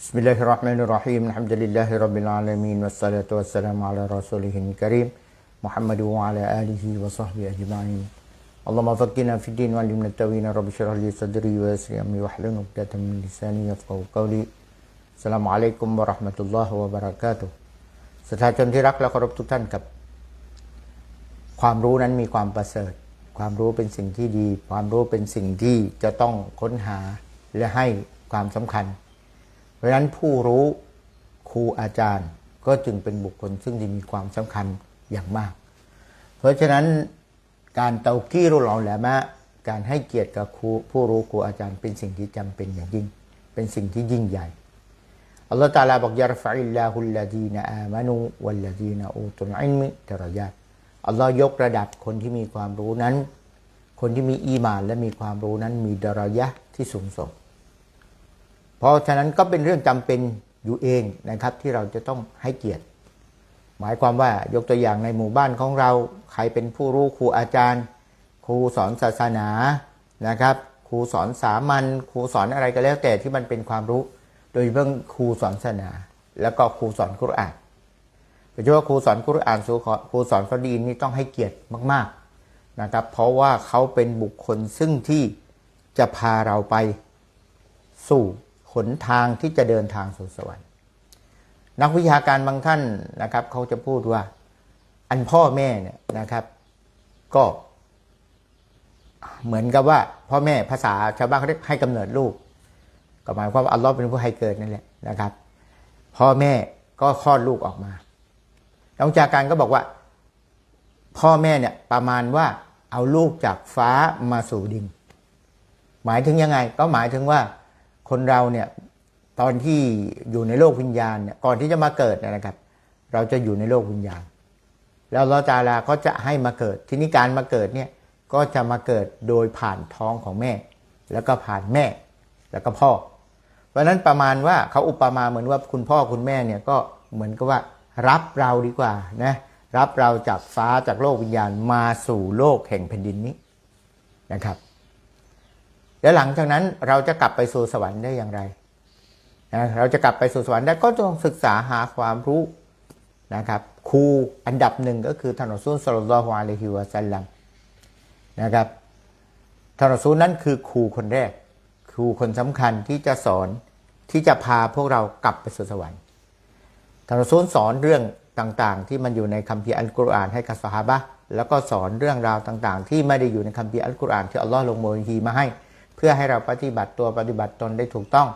بسم الله الرحمن الرحيم الحمد لله رب العالمين والصلاة والسلام على رسوله الكريم محمد وعلى آله وصحبه أجمعين اللهم فقنا في الدين وعلمنا التأويل رب اشرح لي صدري ويسر أمري واحلل عقدة من لساني يفقهوا قولي السلام عليكم ورحمة الله وبركاته สถาชนที่รักและเคารพทุกท่านครับ ความรู้นั้นมีความประเสริฐ ความรู้เป็นสิ่งที่ดี ความรู้เป็นสิ่งที่จะต้องค้นหาและให้ความสำคัญ เพราะฉะนั้นผู้รู้ครูอาจารย์ก็จึงเป็นบุคคลซึ่งมีความสำคัญอย่างมาก เพราะฉะนั้นการเตากี้รู้เราแหลมะการให้เกียรติกับครูผู้รู้ครูอาจารย์เป็นสิ่งที่จำเป็นอย่างยิ่ง เป็นสิ่งที่ยิ่งใหญ่อัลลอฮฺตาลาบอกยารฟะอิลลาฮุลลาดีนอามานูวัลลาดีนอูตุลอิลมิดรยาตอัลลอฮ์ยกระดับคนที่มีความรู้นั้น คนที่มีอีมานและมีความรู้นั้นมีดารายะห์ที่สูงส่ง เพราะฉะนั้นก็เป็นเรื่องจำเป็นอยู่เองนะครับที่เราจะต้องให้เกียรติ หมายความว่ายกตัวอย่างในหมู่บ้านของเรา ใครเป็นผู้รู้ครูอาจารย์ ครูสอนศาสนานะครับ ครูสอนสามัญครูสอนอะไรก็แล้วแต่ที่มันเป็นความรู้ โดยเฉพาะครูสอนศาสนา แล้วก็ครูสอนกุรอานโดยเฉพาะครูสอนกุรอานครูสอนฟอดีนนี่ต้องให้เกียรติมาก ๆนะครับ เพราะว่าเขาเป็นบุคคลซึ่งที่จะพาเราไปสู่ หนทางที่จะเดินทางสู่สวรรค์ นักวิชาการบางท่านนะครับ เขาจะพูดว่า อันพ่อแม่เนี่ยนะครับ ก็ เหมือนกับว่า พ่อแม่ภาษาชาวบ้านเขาเรียกให้กำเนิดลูกก็หมายความว่าอัลลอฮ์เป็นผู้ให้เกิดนั่นแหละนะครับ พ่อแม่ก็คลอดลูกออกมานักวิชาการก็บอกว่า พ่อแม่เนี่ยประมาณว่าเอาลูกจากฟ้ามาสู่ดิน หมายถึงยังไง ก็หมายถึงว่า คนเราเนี่ยตอนที่อยู่ในโลกวิญญาณเนี่ยก่อนที่จะมาเกิดนะครับ เราจะอยู่ในโลกวิญญาณ แล้วลอจาลาก็จะให้มาเกิด ทีนี้การมาเกิดเนี่ยก็จะมาเกิดโดยผ่านท้องของแม่ แล้วก็ผ่านแม่แล้วก็พ่อ เพราะนั้นประมาณว่าเขาอุปมาเหมือนว่าคุณพ่อคุณแม่เนี่ยก็เหมือนกับว่ารับเราดีกว่านะรับเราจากฟ้าจากโลกวิญญาณมาสู่โลกแห่งแผ่นดินนี้นะครับ แล้วหลังจากนั้นเราจะกลับไปสู่สวรรค์ได้อย่างไรนะเราจะกลับไปสู่สวรรค์ได้ก็ต้องศึกษาหาความรู้นะครับครูอันดับหนึ่งก็คือท่านอัสุลสลลลฮุอะลัยฮิวะสัลลัมนะครับท่านอัสุลนั้นคือครูคนแรก ครูคนสำคัญที่จะสอนที่จะพาพวกเรากลับไปสู่สวรรค์ท่านอัสุลสอนเรื่องต่างๆ ที่มันอยู่ในคัมภีร์อัลกุรอานให้กับสหาบะแล้วก็สอนเรื่องราวต่างๆ ที่ไม่ได้อยู่ในคัมภีร์อัลกุรอานที่อัลลอฮ์ลงโมฮีมาให้ เพื่อให้เราปฏิบัติตัวปฏิบัติตนได้ถูกต้อง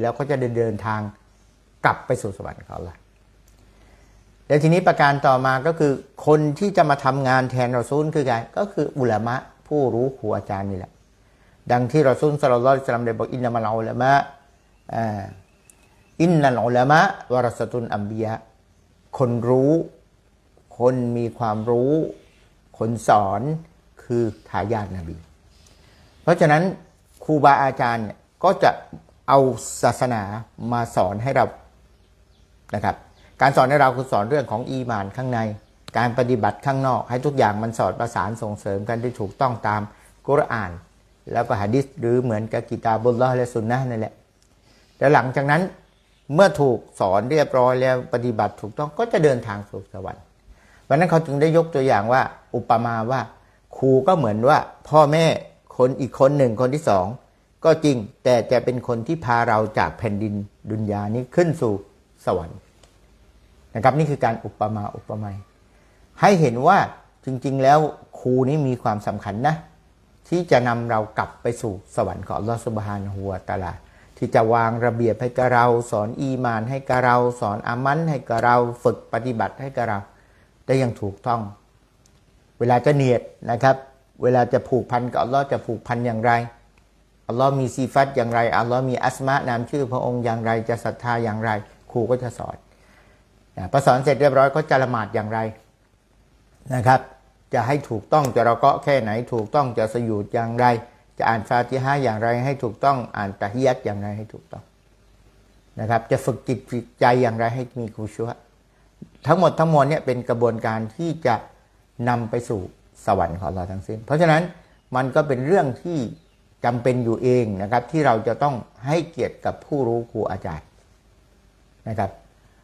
แล้วก็จะเดินทางกลับไปสู่สวรรค์เขาละแล้วทีนี้ประการต่อมาก็คือ คนที่จะมาทำงานแทนเรอซูลคือใครก็คืออุลามะผู้รู้ครูอาจารย์นี่แหละ ดังที่เรอซูลสลลลลอฮุสลามได้บอกอินนามัลอุลามะอินนัลอุลามะวรสตุนอัมบียะคนรู้ คนมีความรู้ คนสอนคือทายาทนบี เพราะฉะนั้น ครูบาอาจารย์เนี่ยก็จะเอาศาสนามาสอนให้เรานะครับการสอนให้เราคือสอนเรื่องของอีมานข้างใน การปฏิบัติข้างนอก ให้ทุกอย่างมันสอดประสานส่งเสริมกันได้ถูกต้องตามกุรอาน แล้วก็ฮะดิษหรือเหมือนกับกิตาบุลลอฮ์และสุนนะนั่นแหละแล้วหลังจากนั้นเมื่อถูกสอนเรียบร้อยแล้วปฏิบัติถูกต้องก็จะเดินทางสู่สวรรค์วันนั้นเขาจึงได้ยกตัวอย่างว่า อุปมาว่าครูก็เหมือนว่าพ่อแม่ คนอีกคนหนึ่งคนที่สองก็จริงแต่จะเป็นคนที่พาเราจากแผ่นดินดุนยานี้ขึ้นสู่สวรรค์นะครับนี่คือการอุปมาอุปไมยให้เห็นว่าจริง ๆ แล้วครูนี้มีความสำคัญนะ ที่จะนำเรากลับไปสู่สวรรค์ของลอสุบฮานหัวตาลาที่จะวางระเบียบให้กับเรา สอนอีมานให้กับเรา สอนอามันให้กับเราฝึกปฏิบัติให้กับเรา ได้อย่างถูกต้อง เวลาจะเนียดนะครับ เวลาจะผูกพันกับอัลลอฮ์จะผูกพันอย่างไร อัลลอฮ์มีซีฟัตอย่างไร อัลลอฮ์มีอัสมะนามชื่อพระองค์อย่างไร จะศรัทธาอย่างไร ครูก็จะสอนนะพอสอนเสร็จเรียบร้อยก็จะละหมาดอย่างไรนะครับ จะให้ถูกต้องจะเราก็แค่ไหนถูกต้องจะสยุดอย่างไร จะอ่านฟาติฮะอย่างไรให้ถูกต้องอ่านตะฮิยัตอย่างไรให้ถูกต้องนะครับ จะฝึกจิตใจอย่างไรให้มีคุชัวทั้งหมดทั้งมวลเนี่ยเป็นกระบวนการที่จะนำไปสู่ สวรรค์ของเราทั้งสิ้น เพราะฉะนั้นมันก็เป็นเรื่องที่จำเป็นอยู่เองนะครับ ที่เราจะต้องให้เกียรติกับผู้รู้ครูอาจารย์นะครับ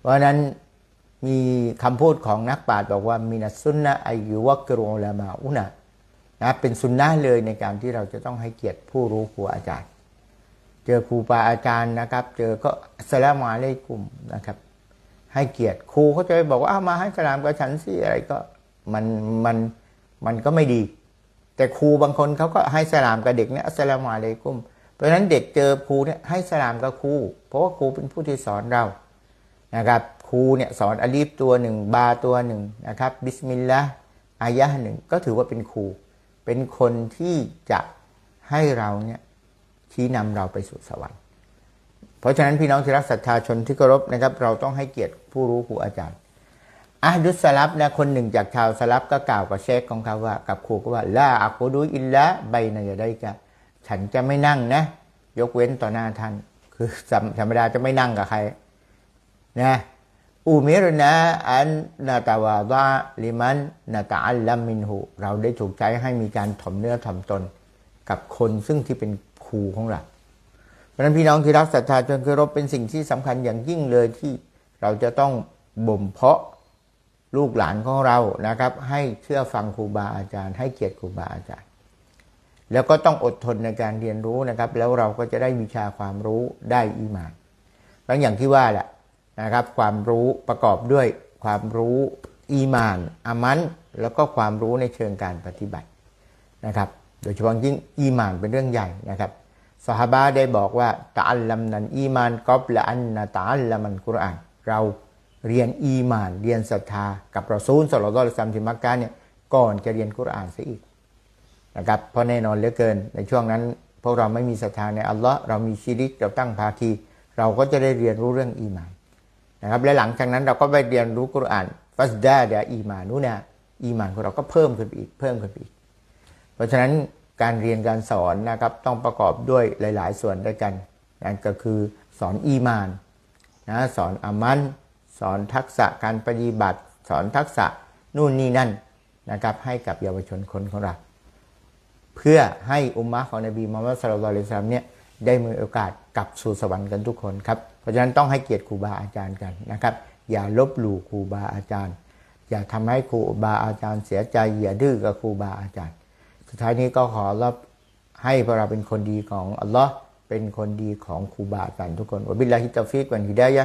เพราะฉะนั้นมีคำพูดของนักปราชญ์บอกว่ามินัสุนนะอายุวักรุลามาอุนะนะเป็นสุนนะเลยในการที่เราจะต้องให้เกียรติผู้รู้ครูอาจารย์ เจอครูบาอาจารย์นะครับ เจอก็สลามุอะลัยกุมนะครับ ให้เกียรติครูเขาจะไปบอกว่าอ้ามาให้สลามกับฉันสิอะไรก็มันมัน มันก็ไม่ดี แต่ครูบางคนเขาก็ให้สลามกับเด็กเนี่ยอัสสลามุอะลัยกุม เพราะฉะนั้นเด็กเจอครูเนี่ยให้สลามกับครู เพราะว่าครูเป็นผู้ที่สอนเรานะครับครูเนี่ยสอนอาลีฟตัวหนึ่งบาตัวหนึ่งนะครับบิสมิลลาห์อายะห์หนึ่งก็ถือว่าเป็นครู เป็นคนที่จะให้เราเนี่ยชี้นำเราไปสู่สวรรค์ เพราะฉะนั้นพี่น้องที่รักศรัทธาชนที่เคารพนะครับ เราต้องให้เกียรติผู้รู้ครูอาจารย์ อาดุสลับนะคนหนึ่งจากชาวสลับก็กล่าวกับเชคของเขาว่า กับครูก็ว่าละอักูดูอิลละใบนายได้กะฉันจะไม่นั่งนะ ยกเว้นต่อหน้าท่าน คือธรรมดาจะไม่นั่งกับใครนะอูมิรนะอันนาตาวาดาลิมันนาตาอัลลัมมินหูเราได้ถูกใจให้มีการถ่อมเนื้อถ่อมตน กับคนซึ่งที่เป็นครูของเราเพราะนั้นพี่น้องที่รักศรัทธาจนเคารพเป็นสิ่งที่สำคัญอย่างยิ่งเลยที่เราจะต้องบ่มเพาะ ลูกหลานของเรานะครับ ให้เชื่อฟังครูบาอาจารย์ ให้เกียรติครูบาอาจารย์ แล้วก็ต้องอดทนในการเรียนรู้นะครับ แล้วเราก็จะได้วิชาความรู้ได้อีมานบางอย่างที่ว่าแหละนะครับ ความรู้ประกอบด้วยความรู้อีมานอามันแล้วก็ความรู้ในเชิงการปฏิบัตินะครับ โดยเฉพาะยิ่งอีมานเป็นเรื่องใหญ่นะครับสหบาได้บอกว่าตะอัลลัมนันอีมานกอบละอันนะตะอัลลัมันกุรอานเรา เรียนอีมาน เรียนศรัทธา กับรอซูลสลลัลลซัมที่มักกะเนี่ยก่อนจะเรียนกุรอานซะอีกนะครับเพราะแน่นอนเหลือเกิน ในช่วงนั้นพวกเราไม่มีศรัทธาในอัลลอฮ์เรามีชีริกเราตั้งภาคี เราก็จะได้เรียนรู้เรื่องอีมานนะครับและหลังจากนั้นเราก็ไปเรียนรู้กุรอานฟัสดาเดอีมานุเนี่ยอีมานของเราก็เพิ่มขึ้นไปอีกเพิ่มขึ้นไปอีก เพราะฉะนั้นการเรียนการสอนนะครับต้องประกอบด้วยหลาย ๆ ส่วนด้วยกันนั่นก็คือสอนอีมานนะสอนอามัน สอนทักษะการปฏิบัติ สอนทักษะนู่นนี่นั่นนะครับให้กับเยาวชนคนของเราเพื่อให้อุมมะของนบีมุฮัมมัดสุลลัลลอฮุอะลัยฮิวะซัลลัมเนี่ยได้มีโอกาสกลับสู่สวรรค์กันทุกคนครับเพราะฉะนั้นต้องให้เกียรติครูบาอาจารย์กันนะครับ อย่าลบหลู่ครูบาอาจารย์ อย่าทำให้ครูบาอาจารย์เสียใจอย่าดื้อกับครูบาอาจารย์ สุดท้ายนี้ก็ขอรับให้พวกเราเป็นคนดีของอัลลอฮ์เป็นคนดีของครูบาอาจารย์ทุกคนวะบิลลาฮิตตอฟิกวันฮิดายะ